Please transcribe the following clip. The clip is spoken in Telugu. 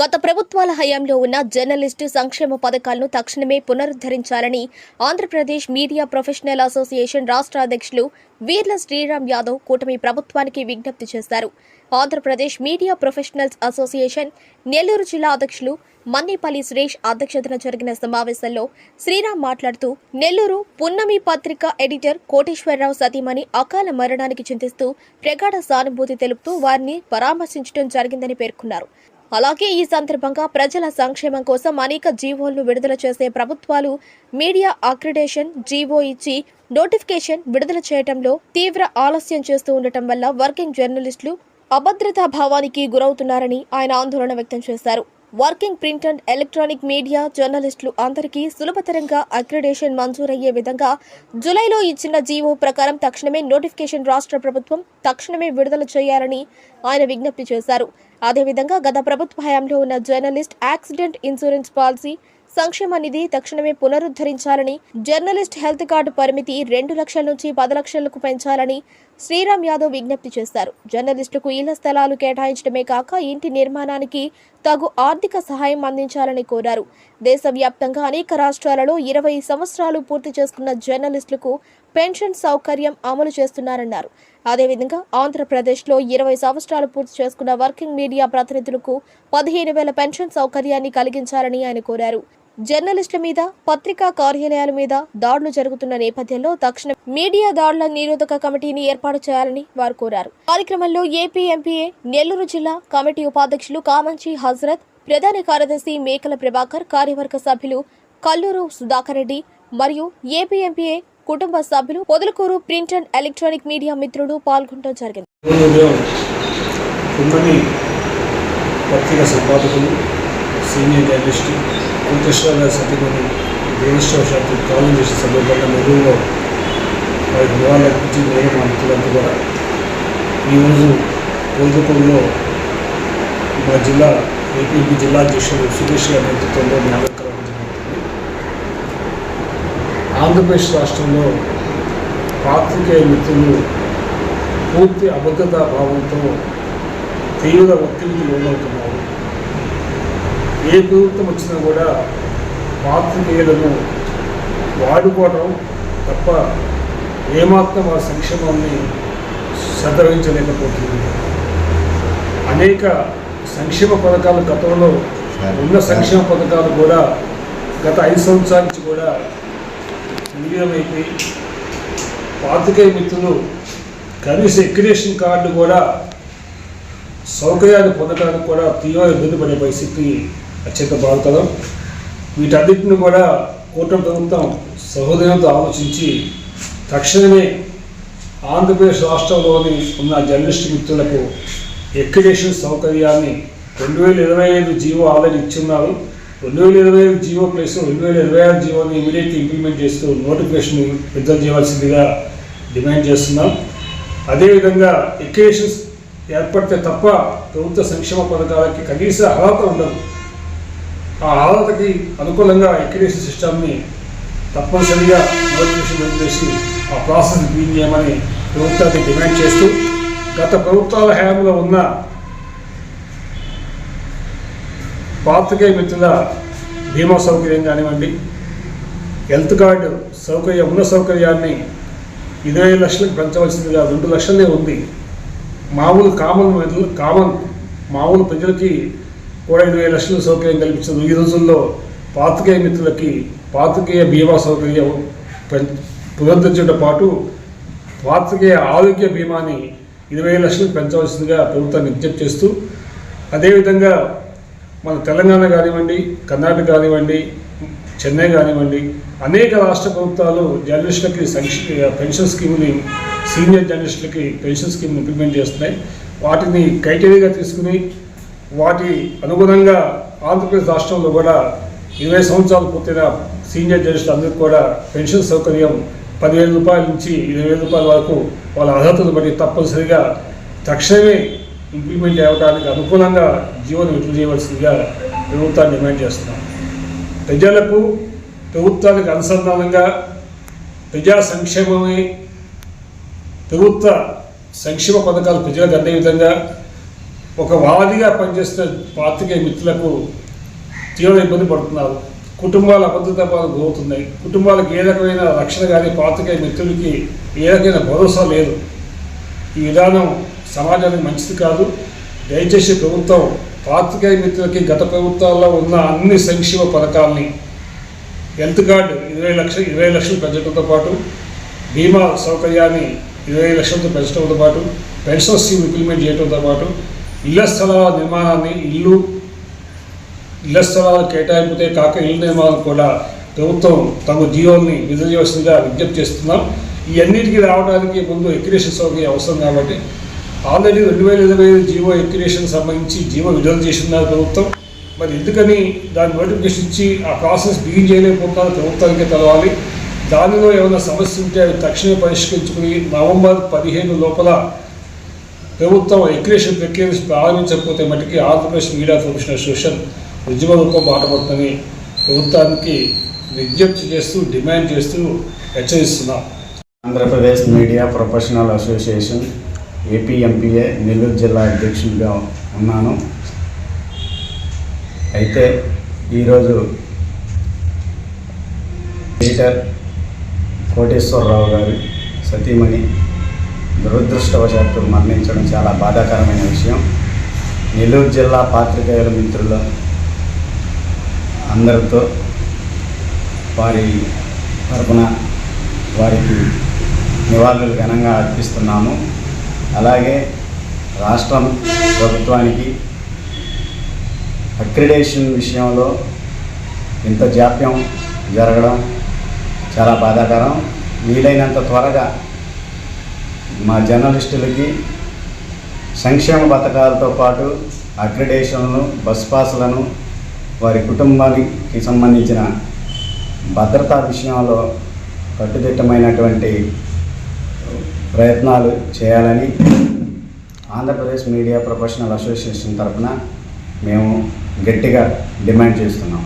గత ప్రభుత్వాల హయాంలో ఉన్న జర్నలిస్టు సంక్షేమ పథకాలను తక్షణమే పునరుద్ధరించాలని ఆంధ్రప్రదేశ్ మీడియా ప్రొఫెషనల్ అసోసియేషన్ రాష్ట్ర అధ్యక్షులు వీర్ల శ్రీరామ్ యాదవ్ కూటమి ప్రభుత్వానికి విజ్ఞప్తి చేశారు. Andhra Pradesh media professionals association Nellore జిల్లా అధ్యక్షులు మన్నేపల్లి సురేష్ అధ్యక్షతన జరిగిన సమావేశంలో శ్రీరామ్ మాట్లాడుతూ నెల్లూరు పున్నమి పత్రిక ఎడిటర్ కోటేశ్వరరావు సతీమణి అకాల మరణానికి చింతిస్తూ ప్రగాఢ సానుభూతి తెలుపుతూ వారిని పరామర్శించడం జరిగిందని పేర్కొన్నారు. అలాగే ఈ సందర్భంగా ప్రజల సంక్షేమం కోసం అనేక జీవోలను విడుదల చేసే ప్రభుత్వాలు మీడియా అక్రిడేషన్ జీవో ఇచ్చి నోటిఫికేషన్ విడుదల చేయడంలో తీవ్ర ఆలస్యం చేస్తూ ఉండటం వల్ల వర్కింగ్ జర్నలిస్టులు అభద్రతా భావానికి గురవుతున్నారని ఆయన ఆందోళన వ్యక్తం చేశారు. Working print and electronic media జర్నలిస్టులు అందరికీ సులభతరంగా అక్రిడేషన్ మంజూరయ్యే విధంగా జులైలో ఇచ్చిన జీవో ప్రకారం తక్షణమే నోటిఫికేషన్ రాష్ట్ర ప్రభుత్వం తక్షణమే విడుదల చేయాలని ఆయన విజ్ఞప్తి చేశారు. అదేవిధంగా గత ప్రభుత్వ హయాంలో ఉన్న జర్నలిస్ట్ యాక్సిడెంట్ ఇన్సూరెన్స్ పాలసీ సంక్షేమ నిధి తక్షణమే పునరుద్ధరించాలని జర్నలిస్ట్ హెల్త్ కార్డు పరిమితి రెండు లక్షల నుంచి పది లక్షలకు పెంచాలని శ్రీరామ్ యాదవ్ విజ్ఞప్తి చేశారు. జర్నలిస్టుకు ఇళ్ళ స్థలాలు కేటాయించడమే కాక ఇంటి నిర్మాణానికి తగు ఆర్థిక సహాయం అందించాలని కోరారు. దేశవ్యాప్తంగా అనేక రాష్ట్రాలలో ఇరవై సంవత్సరాలు పూర్తి చేసుకున్న జర్నలిస్టులకు పెన్షన్ సౌకర్యం అమలు చేస్తున్నారన్నారు. అదేవిధంగా ఆంధ్రప్రదేశ్లో ఇరవై సంవత్సరాలు పూర్తి చేసుకున్న వర్కింగ్ మీడియా ప్రతినిధులకు పదిహేను వేల పెన్షన్ సౌకర్యాన్ని కలిగించాలని ఆయన కోరారు. జర్నలిస్టుల మీద పత్రికా కార్యాలయాల మీద దాడులు జరుగుతున్న నేపథ్యంలో తక్షణ మీడియా దాడుల నిరోధక కమిటీని ఏర్పాటు చేయాలని వారు కోరారు. కార్యక్రమంలో ఏపీ ఎంపీఏ నెల్లూరు జిల్లా కమిటీ ఉపాధ్యక్షులు కామంచి హజరత్ ప్రధాన కార్యదర్శి మేకల ప్రభాకర్ కార్యవర్గ సభ్యులు కల్లూరు సుధాకర్ రెడ్డి మరియు ఏపీ ఎంపీఏ కుటుంబ సభ్యులు Podalakuru print and electronic media మిత్రులు పాల్గొనడం జరిగింది. పత్రిక సంపాదకులు సీనియర్ జర్నలిస్ట్ కోటేశ్వర గారి సతీమణి దురదృష్టవశాత్తు కాలం చేసిన సందర్భంగా నెల్లూరులో వారికి నివాళులు అర్పించి నేను మా మిత్రులంతా కూడా ఈరోజు కోల్కపూర్లో మా జిల్లా ఏపీపీ జిల్లా అధ్యక్షుడు సురేష్ గారి నేతృత్వంలో న్యాయకరం జరుగుతుంది. ఆంధ్రప్రదేశ్ రాష్ట్రంలో పాత్రికేయ మిత్రులు పూర్తి అబద్ధతా భావంతో తీవ్ర ఒత్తిడికి లోనవుతున్నారు. ఏ ప్రభుత్వం వచ్చినా కూడా పాత్రికేయులను వాడుకోవడం తప్ప ఏమాత్రం ఆ సంక్షేమాన్ని శ్రద్ధ వహించలేకపోతుంది అనేక సంక్షేమ పథకాలు గతంలో ఉన్న సంక్షేమ పథకాలు కూడా గత ఐదు సంవత్సరాల నుంచి కూడా విలీనమైపోయి పాత్రికేయ మిత్రులు కనీస ఎక్రియేషన్ కార్డు కూడా సౌకర్యాలు పొందడానికి కూడా తీవ్ర ఇబ్బంది పడే పరిస్థితి అత్యంత బాధకరం వీటన్నిటిని కూడా కూటమి ప్రభుత్వం సహోదయంతో ఆలోచించి తక్షణమే ఆంధ్రప్రదేశ్ రాష్ట్రంలోని ఉన్న జర్నలిస్ట్ మిత్రులకు ఎక్రిడేషన్ సౌకర్యాన్ని రెండు వేల ఇరవై ఐదు జీవో ఆల్రెడీ ఇచ్చున్నారు. రెండు వేల ఇరవై ఐదు జీవో ప్లేస్ రెండు వేల ఇరవై ఆరు జీవోని ఇమీడియట్గా ఇంప్లిమెంట్ చేస్తూ నోటిఫికేషన్ విడుదల చేయవలసిందిగా డిమాండ్ చేస్తున్నాం. అదేవిధంగా ఎక్రియేషన్స్ ఏర్పడితే తప్ప ప్రభుత్వ సంక్షేమ పథకాలకి కనీస అర్హత ఉండదు. ఆ అర్హతకి అనుకూలంగా ఎక్రియేషన్ సిస్టమ్ని తప్పనిసరిగా నోటిఫికేషన్ చేసి ఆ ప్రాసెస్ క్లీన్ చేయమని ప్రభుత్వాన్ని డిమాండ్ చేస్తూ గత ప్రభుత్వాల హయాంలో ఉన్న పాత్రికేయ మిత్రుల బీమా సౌకర్యం కానివ్వండి హెల్త్ కార్డు సౌకర్యం ఉన్న సౌకర్యాన్ని ఇరవై లక్షలకు పెంచవలసిందిగా రెండు లక్షలే ఉంది. మామూలు కామన్ మెదలు- కామన్ మామూలు ప్రజలకి కూడా ఇరవై లక్షల సౌకర్యం కల్పించదు ఈ రోజుల్లో పాతికేయ మిత్రులకి పాతికేయ బీమా సౌకర్యం పునరుద్ధరించడంతో పాటు పాతికేయ ఆరోగ్య బీమాని ఇరవై లక్షలు పెంచవలసిందిగా ప్రభుత్వాన్ని విజ్ఞప్తి చేస్తూ అదేవిధంగా మన తెలంగాణ కానివ్వండి కర్ణాటక కానివ్వండి చెన్నై కానివ్వండి అనేక రాష్ట్ర ప్రభుత్వాలు జర్నలిస్టులకి పెన్షన్ స్కీమ్ని సీనియర్ జర్నలిస్టులకి పెన్షన్ స్కీమ్ ఇంప్లిమెంట్ చేస్తున్నాయి. వాటిని క్రైటీరియాగా తీసుకుని వాటి అనుగుణంగా ఆంధ్రప్రదేశ్ రాష్ట్రంలో కూడా ఇరవై సంవత్సరాలు పూర్తయిన సీనియర్ జర్నలిస్టులు అందరికీ కూడా పెన్షన్ సౌకర్యం పదివేల రూపాయల నుంచి ఇరవై వేల రూపాయల వరకు వాళ్ళ అర్హతను బట్టి తప్పనిసరిగా తక్షణమే ఇంప్లిమెంట్ అవ్వడానికి అనుకూలంగా జీవనం విడుదల చేయవలసిందిగా ప్రభుత్వాన్ని డిమాండ్ చేస్తున్నాం. ప్రజలకు ప్రభుత్వానికి అనుసంధానంగా ప్రజా సంక్షేమమే ప్రభుత్వ సంక్షేమ పథకాలు ప్రజలకు అందే విధంగా ఒక వాదిగా పనిచేస్తున్న పాత్రికేయ మిత్రులకు తీవ్ర ఇబ్బంది పడుతున్నారు. కుటుంబాల అబద్ధతపాలు గురవుతున్నాయి. కుటుంబాలకు ఏ రకమైన రక్షణ కానీ పాత్రికేయ మిత్రులకి ఏ రకమైన భరోసా లేదు. ఈ విధానం సమాజానికి మంచిది కాదు. దయచేసి ప్రభుత్వం పాత్రికేయ మిత్రులకి గత ప్రభుత్వాల్లో ఉన్న అన్ని సంక్షేమ పథకాలని హెల్త్ కార్డు ఇరవై లక్షలు ఇరవై లక్షలు పెంచడంతో పాటు బీమా సౌకర్యాన్ని ఇరవై లక్షలతో పెంచడంతో పాటు పెన్షన్ స్కీమ్ ఇంప్లిమెంట్ చేయడంతో పాటు ఇళ్ళ స్థలాల నిర్మాణాన్ని ఇల్లు ఇళ్ళ స్థలాల కేటాయింపుతే కాక ఇల్లు నిర్మాణం కూడా ప్రభుత్వం తమ జీవోల్ని విడుదల విజ్ఞప్తి చేస్తున్నాం. ఈ అన్నిటికీ రావడానికి ముందు ఎక్యురేషన్ సౌకర్యం అవసరం కాబట్టి ఆల్రెడీ రెండు వేల ఇరవై ఐదు జీవో ఎక్యురేషన్ సంబంధించి జీవో విడుదల చేస్తున్నారు ప్రభుత్వం. మరి ఎందుకని దాన్ని నోటిఫికేషన్ ఇచ్చి ఆ ప్రాసెస్ బిగిన్ చేయలేకపోతున్నారు ప్రభుత్వానికి తెలవాలి. దానిలో ఏమైనా సమస్య ఉంటే అవి తక్షణమే పరిష్కరించుకుని నవంబర్ పదిహేను లోపల ప్రభుత్వం ఎక్యురేషన్ ప్రక్రియను ప్రారంభించకపోతే మటుకి ఆంధ్రప్రదేశ్ మీడియా ప్రొఫెషనల్ అసోసియేషన్ ఉద్యమ రూపం బాటపడుతుందని ప్రభుత్వానికి విజ్ఞప్తి చేస్తూ డిమాండ్ చేస్తూ హెచ్చరిస్తున్నాం Andhra Pradesh media professional association APMPA Nellore జిల్లా అధ్యక్షుడిగా ఉన్నాను. అయితే ఈరోజు లీడర్ కోటేశ్వరరావు గారు సతీమణి దురదృష్టవశాత్తు మరణించడం చాలా బాధాకరమైన విషయం. నెల్లూరు జిల్లా పాత్రికేయుల మిత్రుల అందరితో వారి తరపున వారికి నివాళులు ఘనంగా అర్పిస్తున్నాము. అలాగే రాష్ట్రం ప్రభుత్వానికి అక్రిడేషన్ విషయంలో ఇంత జాప్యం జరగడం చాలా బాధాకరం. వీలైనంత త్వరగా మా జర్నలిస్టులకి సంక్షేమ పథకాలతో పాటు అగ్రిడేషన్లను బస్ పాస్లను వారి కుటుంబానికి సంబంధించిన భద్రతా విషయంలో కట్టుదిట్టమైనటువంటి ప్రయత్నాలు చేయాలని ఆంధ్రప్రదేశ్ మీడియా ప్రొఫెషనల్ అసోసియేషన్ తరఫున మేము గట్టిగా డిమాండ్ చేస్తున్నాం.